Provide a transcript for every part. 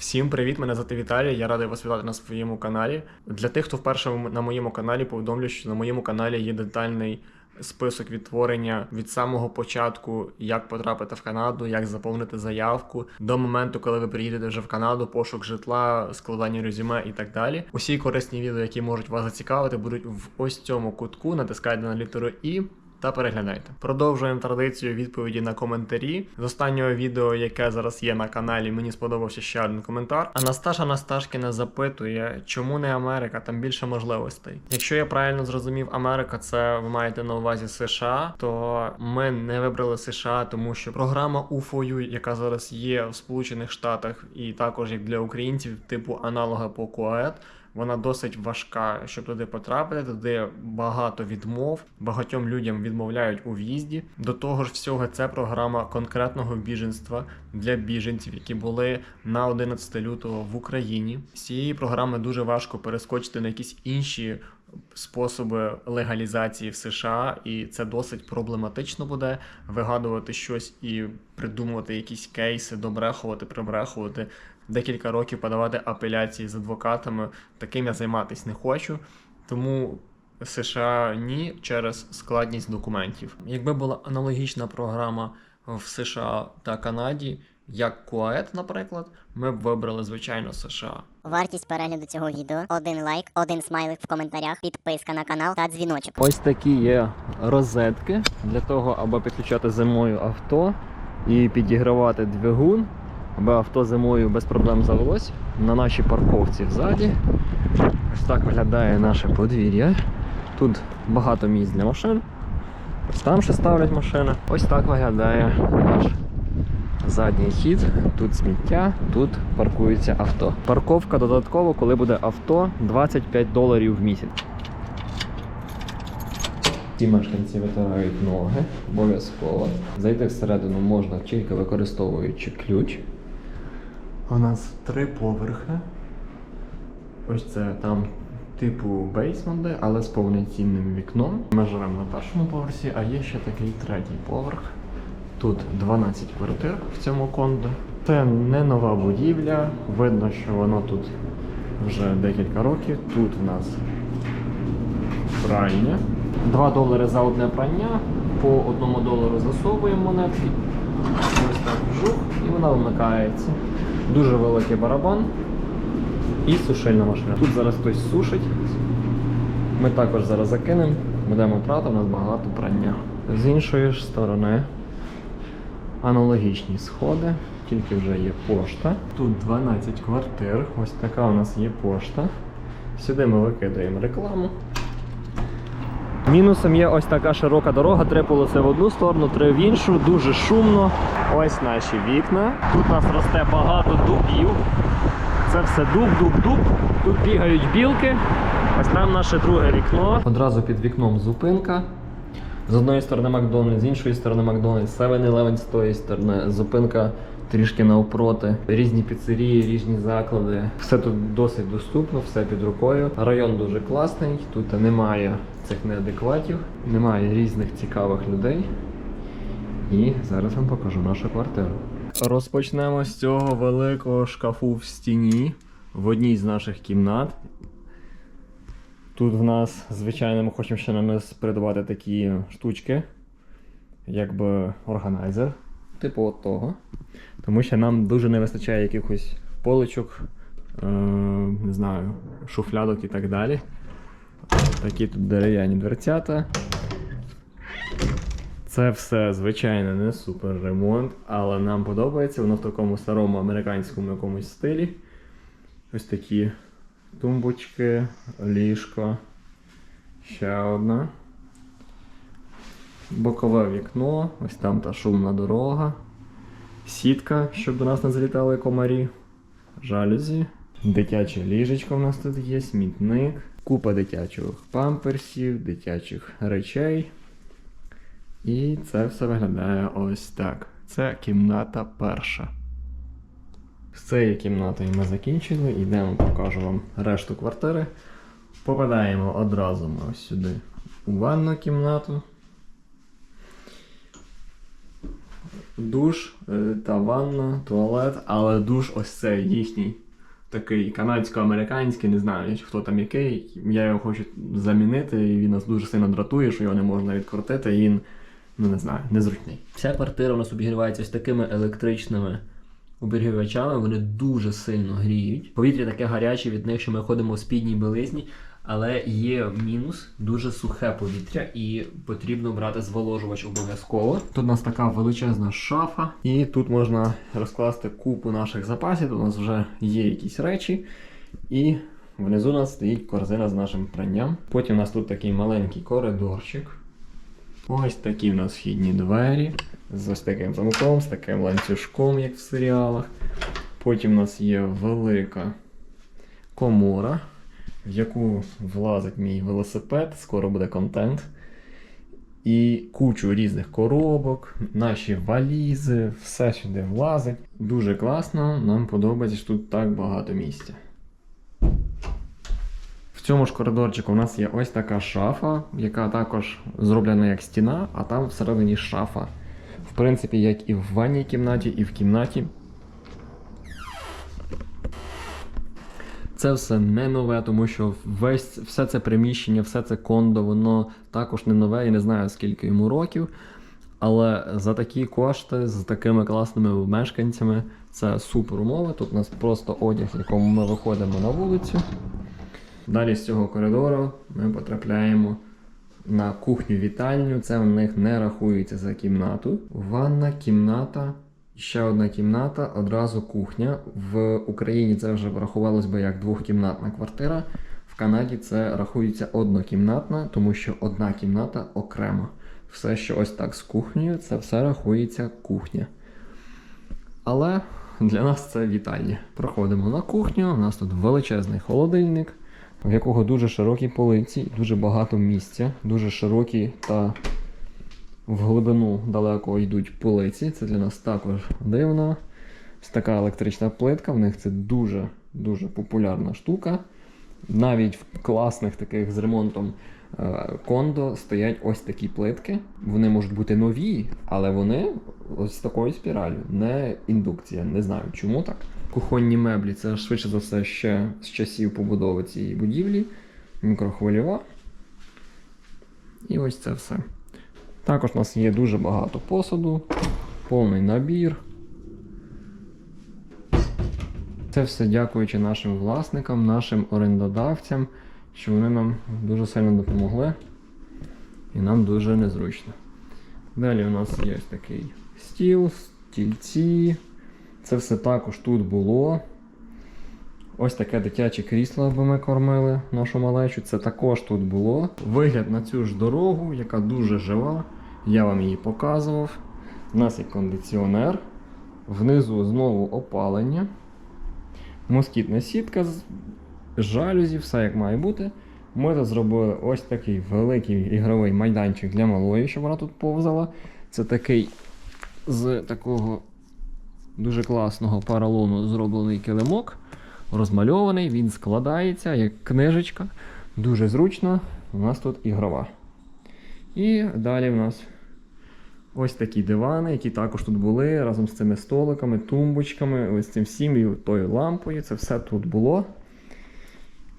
Всім привіт! Мене звати Віталій. Я радий вас вітати на своєму каналі. Для тих, хто вперше на моєму каналі, повідомлю, що на моєму каналі є детальний список відтворення від самого початку, як потрапити в Канаду, як заповнити заявку до моменту, коли ви приїдете вже в Канаду, пошук житла, складання резюме і так далі. Усі корисні відео, які можуть вас зацікавити, будуть в ось цьому кутку. Натискайте на літеру І та переглядайте. Продовжуємо традицію відповіді на коментарі. З останнього відео, яке зараз є на каналі, мені сподобався ще один коментар. Анасташа Насташкіна запитує, чому не Америка, там більше можливостей. Якщо я правильно зрозумів, Америка це ви маєте на увазі США, то ми не вибрали США, тому що програма UFOU, яка зараз є в Сполучених Штатах, і також як для українців, типу аналога по КУАЕТ, вона досить важка, щоб туди потрапити. Туди багато відмов. Багатьом людям відмовляють у в'їзді. До того ж, всього це програма конкретного біженства для біженців, які були на 11 лютого в Україні. З цієї програми дуже важко перескочити на якісь інші. Способи легалізації в США, і це досить проблематично буде вигадувати щось і придумувати якісь кейси, добрехувати, прибрехувати декілька років подавати апеляції з адвокатами. Таким я займатися не хочу. Тому США ні через складність документів. Якби була аналогічна програма в США та Канаді, як КУАЕТ, наприклад, ми б вибрали звичайно США. Вартість перегляду цього відео один лайк, один смайлик в коментарях, підписка на канал та дзвіночок. Ось такі є розетки для того, аби підключати зимою авто і підігравати двигун, аби авто зимою без проблем завелось на нашій парковці ззаді. Ось так виглядає наше подвір'я. Тут багато місць для машин. Ось там ще ставлять машини. Ось так виглядає наш задній хід. Тут сміття, тут паркується авто. Парковка додатково, коли буде авто, 25 доларів в місяць. Ці мешканці витирають ноги обов'язково. Зайти всередину можна тільки використовуючи ключ. У нас три поверхи. Ось це там типу бейсменти, але з повноцінним вікном. Ми живемо на першому поверсі, а є ще такий третій поверх. Тут 12 квартир в цьому кондо. Це не нова будівля. Видно, що воно тут вже декілька років. Тут в нас пральня. 2 долари за одне прання. По одному долару засовуємо монетки. Ось так вжух, і вона вмикається. Дуже великий барабан і сушильна машина. Тут зараз хтось сушить. Ми також зараз закинемо, будемо прати, у нас багато прання. З іншої ж сторони аналогічні сходи, тільки вже є пошта. Тут 12 квартир, ось така у нас є пошта. Сюди ми викидаємо рекламу. Мінусом є ось така широка дорога, три полоси в одну сторону, три в іншу, дуже шумно. Ось наші вікна. Тут у нас росте багато дубів. Це все дуб, дуб, дуб. Тут бігають білки. Ось там наше друге вікно. Одразу під вікном зупинка. З одної сторони Макдональдс, з іншої сторони Макдональдс, 7-Eleven з тої сторони, зупинка трішки навпроти, різні піцерії, різні заклади. Все тут досить доступно, все під рукою. Район дуже класний, тут немає цих неадекватів, немає різних цікавих людей. І зараз вам покажу нашу квартиру. Розпочнемо з цього великого шкафу в стіні в одній з наших кімнат. Тут в нас, звичайно, ми хочемо ще на низ придбати такі штучки, якби органайзер, типу от того. Тому що нам дуже не вистачає якихось поличок, е, не знаю, шуфлядок і так далі. Такі тут дерев'яні дверцята. Це все, звичайно, не супер ремонт, але нам подобається. Воно в такому старому американському якомусь стилі. Ось такі тумбочки, ліжко. Ще одна. Бокове вікно, ось там та шумна дорога. Сітка, щоб до нас не залітали комарі. Жалюзі. Дитяче ліжечко в нас тут є, смітник. Купа дитячих памперсів, дитячих речей. І це все виглядає ось так. Це кімната перша. З цією кімнатою ми закінчили. Йдемо, покажу вам решту квартири. Попадаємо одразу ми ось сюди у ванну кімнату. душ е, та ванна, туалет, але душ ось цей їхній. Такий канадсько-американський, не знаю, хто там який. Я його хочу замінити, і він нас дуже сильно дратує, що його не можна відкрутити, і він, ну не знаю, незручний. Вся квартира у нас обігрівається ось такими електричними обігрівачами, вони дуже сильно гріють. Повітря таке гаряче від них, що ми ходимо в спідній білизні, але є мінус дуже сухе повітря, і потрібно брати зволожувач обов'язково. Тут у нас така величезна шафа, і тут можна розкласти купу наших запасів. Тут у нас вже є якісь речі, і внизу у нас стоїть корзина з нашим пранням. Потім у нас тут такий маленький коридорчик. Ось такі в нас вхідні двері з ось таким замком, з таким ланцюжком, як в серіалах. Потім у нас є велика комора, в яку влазить мій велосипед, скоро буде контент. І кучу різних коробок, наші валізи, все сюди влазить. Дуже класно, нам подобається, що тут так багато місця. В цьому ж коридорчику у нас є ось така шафа, яка також зроблена як стіна, а там всередині шафа. В принципі, як і в ванній кімнаті, і в кімнаті. Це все не нове, тому що весь все це приміщення, все це кондо, воно також не нове, я не знаю скільки йому років. Але за такі кошти, з такими класними мешканцями, це супер умови. Тут у нас просто одяг, в якому ми виходимо на вулицю. Далі з цього коридору ми потрапляємо на кухню-вітальню. Це в них не рахується за кімнату. Ванна, кімната, ще одна кімната, одразу кухня. В Україні це вже врахувалось би як двохкімнатна квартира. В Канаді це рахується однокімнатна, тому що одна кімната окремо. Все, що ось так з кухнею, це все рахується кухня. Але для нас це вітальня. Проходимо на кухню. У нас тут величезний холодильник, в якого дуже широкі полиці, дуже багато місця, дуже широкі та в глибину далеко йдуть полиці. Це для нас також дивно. Ось така електрична плитка, в них це дуже дуже популярна штука. Навіть в класних таких з ремонтом е, кондо стоять ось такі плитки. Вони можуть бути нові, але вони ось з такою спіралю, не індукція. Не знаю, чому так. Кухонні меблі це швидше за все ще з часів побудови цієї будівлі. Мікрохвильова. І ось це все. Також у нас є дуже багато посуду, повний набір. Це все дякуючи нашим власникам, нашим орендодавцям, що вони нам дуже сильно допомогли і нам дуже незручно. Далі у нас є ось такий стіл, стільці. Це все також тут було. Ось таке дитяче крісло, аби ми кормили нашу малечу. Це також тут було. Вигляд на цю ж дорогу, яка дуже жива. Я вам її показував. У нас є кондиціонер. Внизу знову опалення. Москітна сітка з жалюзі, все як має бути. Ми тут зробили ось такий великий ігровий майданчик для малої, щоб вона тут повзала. Це такий з такого дуже класного паралону зроблений килимок. Розмальований, він складається як книжечка. Дуже зручно. У нас тут ігрова. І далі в нас ось такі дивани, які також тут були разом з цими столиками, тумбочками, ось цим всім і тою лампою. Це все тут було.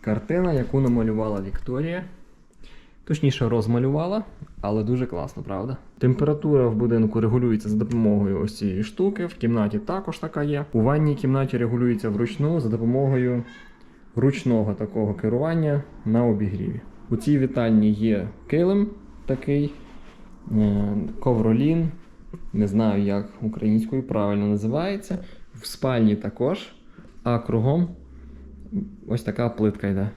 Картина, яку намалювала Вікторія. Точніше, розмалювала, але дуже класно, правда? Температура в будинку регулюється за допомогою ось цієї штуки. В кімнаті також така є. У ванній кімнаті регулюється вручну за допомогою ручного такого керування на обігріві. У цій вітальні є килим такий, е, ковролін. Не знаю, як українською правильно називається. В спальні також, а кругом ось така плитка йде.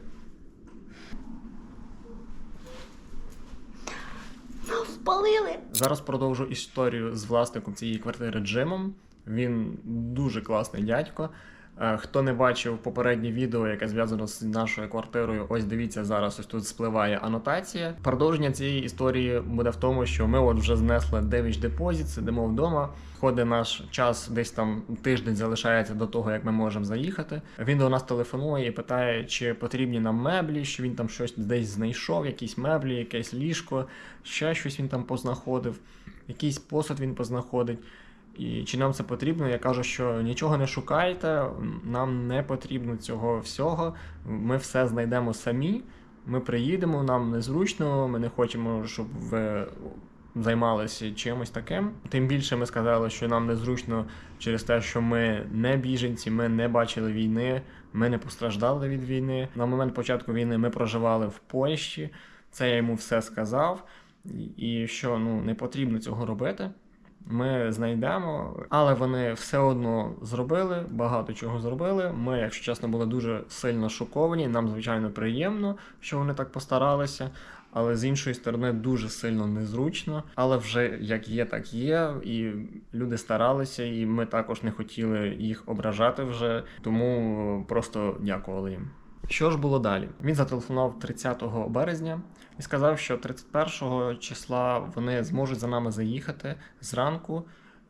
Спалили! Зараз продовжу історію з власником цієї квартири Джимом. Він дуже класний дядько. Е, Хто не бачив попереднє відео, яке зв'язано з нашою квартирою, ось дивіться зараз. Ось тут спливає анотація. Продовження цієї історії буде в тому, що ми от вже знесли Девіч депозит, сидимо вдома. Ходить наш час, десь там тиждень залишається до того, як ми можемо заїхати. Він до нас телефонує і питає, чи потрібні нам меблі, що він там щось десь знайшов, якісь меблі, якесь ліжко, ще щось він там познаходив, якийсь посуд він познаходить. І чи нам це потрібно? Я кажу, що нічого не шукайте, нам не потрібно цього всього. Ми все знайдемо самі. Ми приїдемо, нам незручно, ми не хочемо, щоб ви займалися чимось таким. Тим більше ми сказали, що нам незручно через те, що ми не біженці, ми не бачили війни, ми не постраждали від війни. На момент початку війни ми проживали в Польщі. Це я йому все сказав, і- що ну не потрібно цього робити. Ми знайдемо, але вони все одно зробили, багато чого зробили. Ми, якщо чесно, були дуже сильно шоковані. Нам, звичайно, приємно, що вони так постаралися. Але з іншої сторони дуже сильно незручно. Але вже як є, так є. І люди старалися, і ми також не хотіли їх ображати вже, тому просто дякували їм. Що ж було далі? Він зателефонував 30 березня і сказав, що 31 числа вони зможуть за нами заїхати зранку.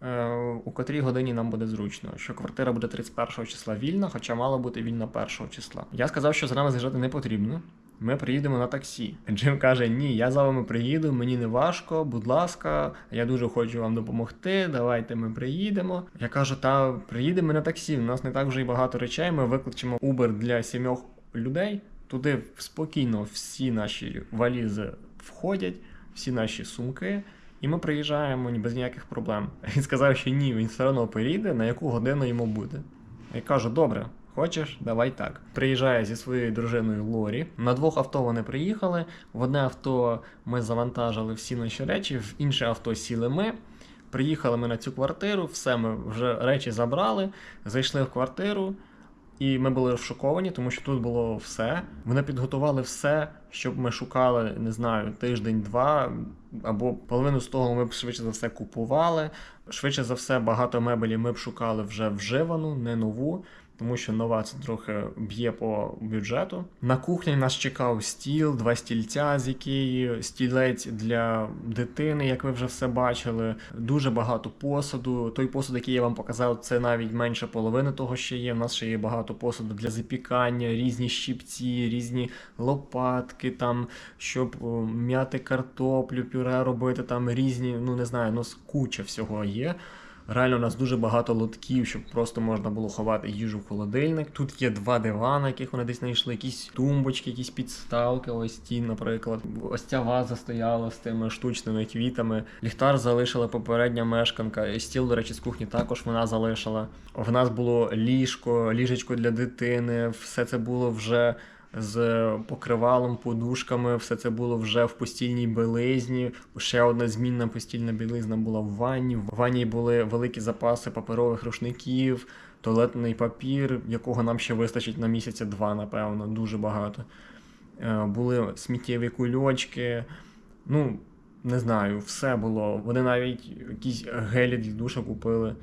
е, У котрій годині нам буде зручно, що квартира буде 31 числа вільна, хоча мала бути вільна 1 числа. Я сказав, що за нами заїжджати не потрібно. Ми приїдемо на таксі. Джим каже: Ні, я за вами приїду, мені не важко, будь ласка, я дуже хочу вам допомогти. Давайте ми приїдемо. Я кажу, та приїдемо на таксі. У нас не так вже й багато речей. Ми викличемо Uber для сімьох людей. Туди спокійно всі наші валізи входять, всі наші сумки, і ми приїжджаємо без ніяких проблем. Він сказав, що ні, він все одно приїде, на яку годину йому буде. Я кажу, добре, хочеш, давай так. Приїжджає зі своєю дружиною Лорі. На двох авто вони приїхали. В одне авто ми завантажили всі наші речі, в інше авто сіли ми. Приїхали ми на цю квартиру, все ми вже речі забрали, зайшли в квартиру. І ми були шоковані, тому що тут було все. Вони підготували все, щоб ми шукали, не знаю, тиждень-два, або половину з того ми б швидше за все купували. Швидше за все, багато мебелі ми б шукали вже вживану, не нову, тому що нова це трохи б'є по бюджету. На кухні нас чекав стіл, два стільця з Ікеї, стілець для дитини, як ви вже все бачили. Дуже багато посуду. Той посуд, який я вам показав, це навіть менше половини того, що є. У нас ще є багато посуду для запікання, різні щипці, різні лопатки, там, щоб м'яти картоплю, пюре робити, там різні, ну не знаю, ну куча всього є. Реально, у нас дуже багато лотків, щоб просто можна було ховати їжу в холодильник. Тут є два дивани, яких вони десь знайшли, якісь тумбочки, якісь підставки, ось ті, наприклад. Ось ця ваза стояла з тими штучними квітами. Ліхтар залишила попередня мешканка. І стіл, до речі, з кухні також вона залишила. В нас було ліжко, ліжечко для дитини. Все це було вже з покривалом, подушками, все це було вже в постільній білизні. Ще одна змінна постільна білизна була в ванні. В ванні були великі запаси паперових рушників, туалетний папір, якого нам ще вистачить на місяця два, напевно, дуже багато. Е, Були сміттєві кульочки. Ну, не знаю, все було. Вони навіть якісь гелі для душа купили.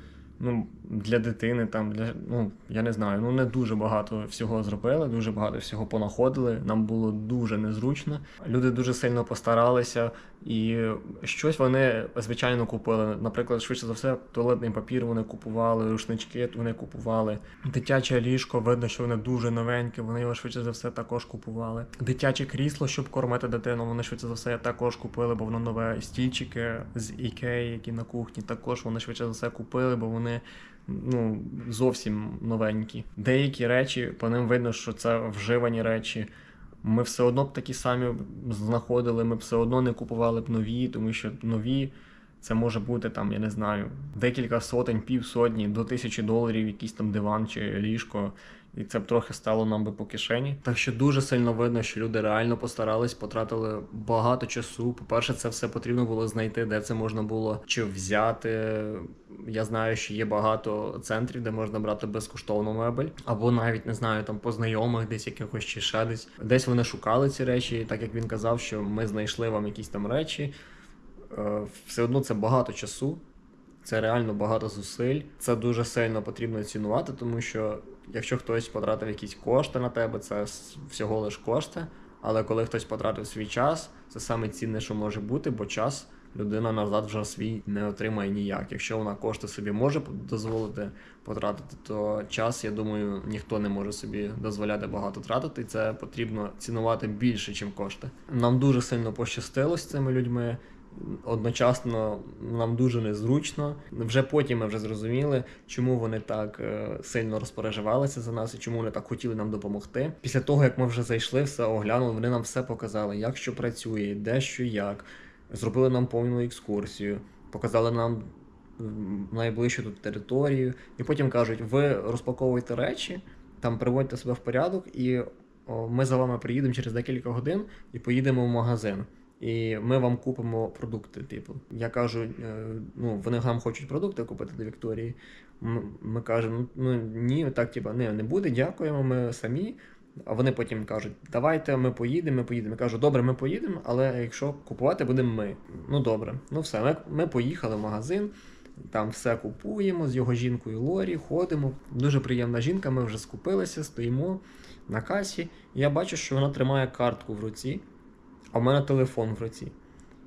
Ну, для дитини, там, для, ну, я не знаю, ну не дуже багато всього зробили, дуже багато всього понаходили. Нам було дуже незручно. Люди дуже сильно постаралися, і щось вони, звичайно, купили. Наприклад, швидше за все, туалетний папір вони купували, рушнички вони купували. Дитяче ліжко, видно, що воно дуже новеньке, вони його швидше за все також купували. Дитяче крісло, щоб кормити дитину, вони швидше за все також купили, бо воно нове. Стільчики з Ікеї, які на кухні, також вони швидше за все купили, бо вони ну, зовсім новенькі. Деякі речі, по ним видно, що це вживані речі. Ми все одно б такі самі знаходили, ми б все одно не купували б нові, тому що нові це може бути там, я не знаю, декілька сотень, півсотні до тисячі доларів, якийсь там диван чи ліжко. І це б трохи стало нам би по кишені. Так що дуже сильно видно, що люди реально постарались, потратили багато часу. По-перше, це все потрібно було знайти, де це можна було чи взяти. Я знаю, що є багато центрів, де можна брати безкоштовну мебель, або навіть не знаю, там по знайомих, десь якихось чи ще десь. Десь вони шукали ці речі, так як він казав, що ми знайшли вам якісь там речі. Е, Все одно це багато часу. Це реально багато зусиль. Це дуже сильно потрібно цінувати, тому що якщо хтось потратив якісь кошти на тебе, це всього лиш кошти. Але коли хтось потратив свій час, це саме цінне, що може бути, бо час людина назад вже свій не отримає ніяк. Якщо вона кошти собі може дозволити потратити, то час, я думаю, ніхто не може собі дозволяти багато тратити. і Це потрібно цінувати більше, ніж кошти. Нам дуже сильно пощастило з цими людьми. Одночасно нам дуже незручно. Вже потім ми вже зрозуміли, чому вони так е, сильно розпереживалися за нас і чому вони так хотіли нам допомогти. Після того, як ми вже зайшли, все оглянули, вони нам все показали, як що працює, де що як. Зробили нам повну екскурсію, показали нам найближчу тут територію, і потім кажуть: ви розпаковуйте речі, там приводьте себе в порядок, і ми за вами приїдемо через декілька годин і поїдемо в магазин. І ми вам купимо продукти. Типу, я кажу, е, ну вони нам хочуть продукти купити до Вікторії. Ми кажемо, ну ні, так, типу, не, не буде, дякуємо, ми самі. А вони потім кажуть, давайте ми поїдемо, ми поїдемо. Я кажу, добре, ми поїдемо, але якщо купувати будемо ми. Ну добре, ну все, ми, ми поїхали в магазин, там все купуємо з його жінкою Лорі, ходимо. Дуже приємна жінка, ми вже скупилися, стоїмо на касі. Я бачу, що вона тримає картку в руці, а в мене телефон в руці.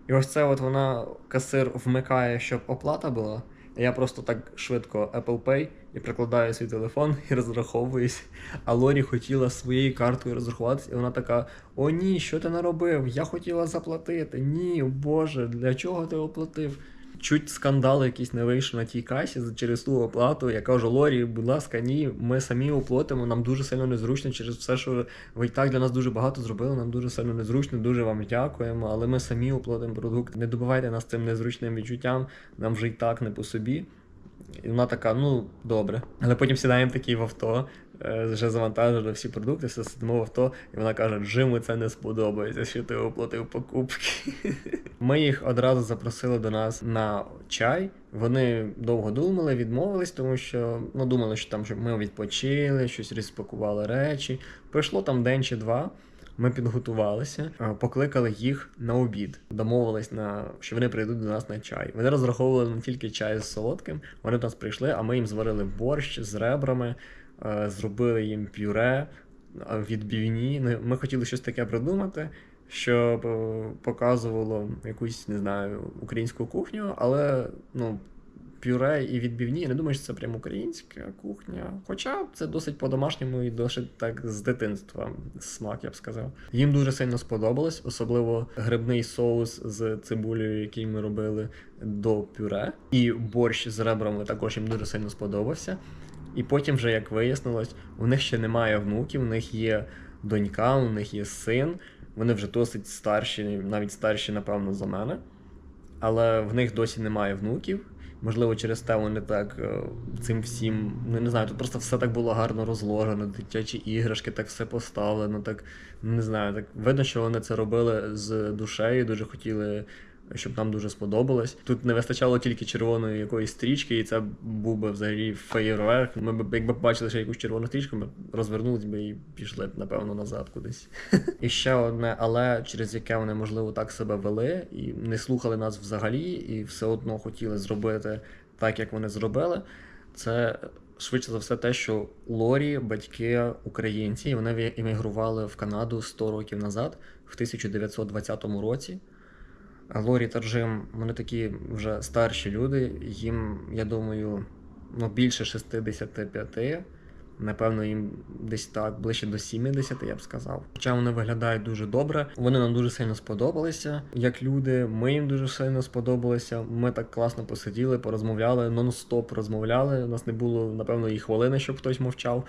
І ось це от вона касир вмикає, щоб оплата була. А Я просто так швидко Apple Pay і прикладаю свій телефон і розраховуюсь. А Лорі хотіла своєю карткою розрахуватися, і вона така: О, ні, що ти наробив? Я хотіла заплатити. Ні, Боже, для чого ти оплатив? Чуть скандал якийсь не вийшов на тій касі через ту оплату. Я кажу, Лорі, будь ласка, ні, ми самі оплатимо, нам дуже сильно незручно через все, що ви і так для нас дуже багато зробили, нам дуже сильно незручно, дуже вам дякуємо, але ми самі оплатимо продукт. Не добивайте нас цим незручним відчуттям, нам вже і так не по собі. І вона така, ну добре. Але потім сідаємо такі в авто, вже завантажили всі продукти, все сидимо в авто, і вона каже: Джиму це не сподобається, що ти оплатив покупки. Ми їх одразу запросили до нас на чай. Вони довго думали, відмовились, тому що ну, думали, що там щоб ми відпочили, щось розпакували речі. Пройшло там день чи два. Ми підготувалися, е, покликали їх на обід, домовились на що вони прийдуть до нас на чай. Вони розраховували не тільки чай з солодким. Вони до нас прийшли, а ми їм зварили борщ з ребрами, е, зробили їм пюре, е, відбивні. Ну, Ми хотіли щось таке придумати, щоб е, показувало якусь, не знаю, українську кухню, але ну. Пюре і відбивні, я не думаю, що це прям українська кухня. Хоча це досить по-домашньому і досить так з дитинства смак, я б сказав. Їм дуже сильно сподобалось, особливо грибний соус з цибулею, який ми робили до пюре. І борщ з ребрами також їм дуже сильно сподобався. І потім, вже як вияснилось, у них ще немає внуків, у них є донька, у них є син. Вони вже досить старші, навіть старші, напевно, за мене. Але в них досі немає внуків. Можливо, через те вони так е, цим всім. Ну не знаю, тут просто все так було гарно розложено, дитячі іграшки, так все поставлено, так не знаю, так видно, що вони це робили з душею, дуже хотіли, щоб нам дуже сподобалось. Тут не вистачало тільки червоної якоїсь стрічки, і це був би взагалі феєрверк. Ми б, якби бачили ще якусь червону стрічку, ми розвернулись би і пішли б, напевно, назад кудись. І ще одне, але через яке вони, можливо, так себе вели і не слухали нас взагалі, і все одно хотіли зробити так, як вони зробили. Це швидше за все те, що Лорі, батьки українці, і вони емігрували в Канаду 100 років назад, в 1920 році. Лорі та Джим, вони такі вже старші люди, їм, я думаю, ну, більше 65. Напевно, їм десь так ближче до 70, я б сказав. Хоча вони виглядають дуже добре. Вони нам дуже сильно сподобалися як люди. Ми їм дуже сильно сподобалися. Ми так класно посиділи, порозмовляли, нон-стоп розмовляли. У нас не було, напевно, і хвилини, щоб хтось мовчав.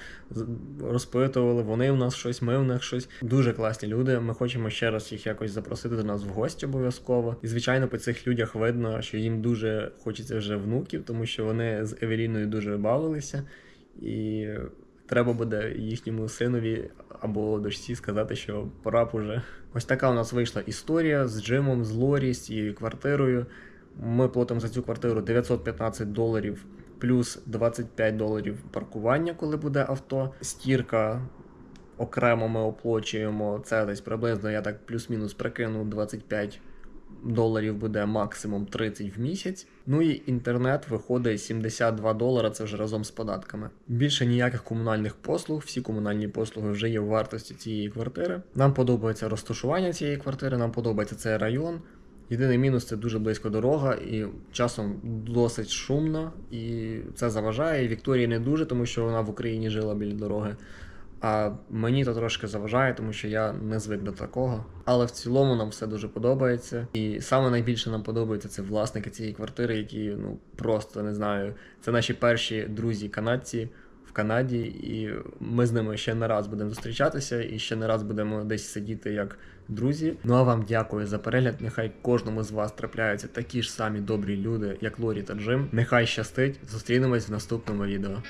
Розпитували, вони в нас щось, ми в них щось. Дуже класні люди. Ми хочемо ще раз їх якось запросити до нас в гості обов'язково. І звичайно, по цих людях видно, що їм дуже хочеться вже внуків, тому що вони з Евеліною дуже бавилися. І треба буде їхньому синові або дочці сказати, що пора уже. Ось така у нас вийшла історія з Джимом, з Лорі, з цією квартирою. Ми платимо за цю квартиру 915 доларів плюс 25 доларів паркування, коли буде авто. Стірка окремо ми оплачуємо. Це десь приблизно, я так плюс-мінус прикину 25 доларів буде максимум 30 в місяць. Ну і інтернет виходить 72 долара, це вже разом з податками. Більше ніяких комунальних послуг, всі комунальні послуги вже є в вартості цієї квартири. Нам подобається розташування цієї квартири, нам подобається цей район. Єдиний мінус це дуже близько дорога, і часом досить шумно, і це заважає. Вікторії не дуже, тому що вона в Україні жила біля дороги. А мені то трошки заважає, тому що я не звик до такого. Але в цілому нам все дуже подобається. І саме найбільше нам подобається це власники цієї квартири, які ну просто не знаю. Це наші перші друзі канадці в Канаді, і ми з ними ще не раз будемо зустрічатися, і ще не раз будемо десь сидіти як друзі. Ну а вам дякую за перегляд. Нехай кожному з вас трапляються такі ж самі добрі люди, як Лорі та Джим. Нехай щастить. Зустрінемось в наступному відео.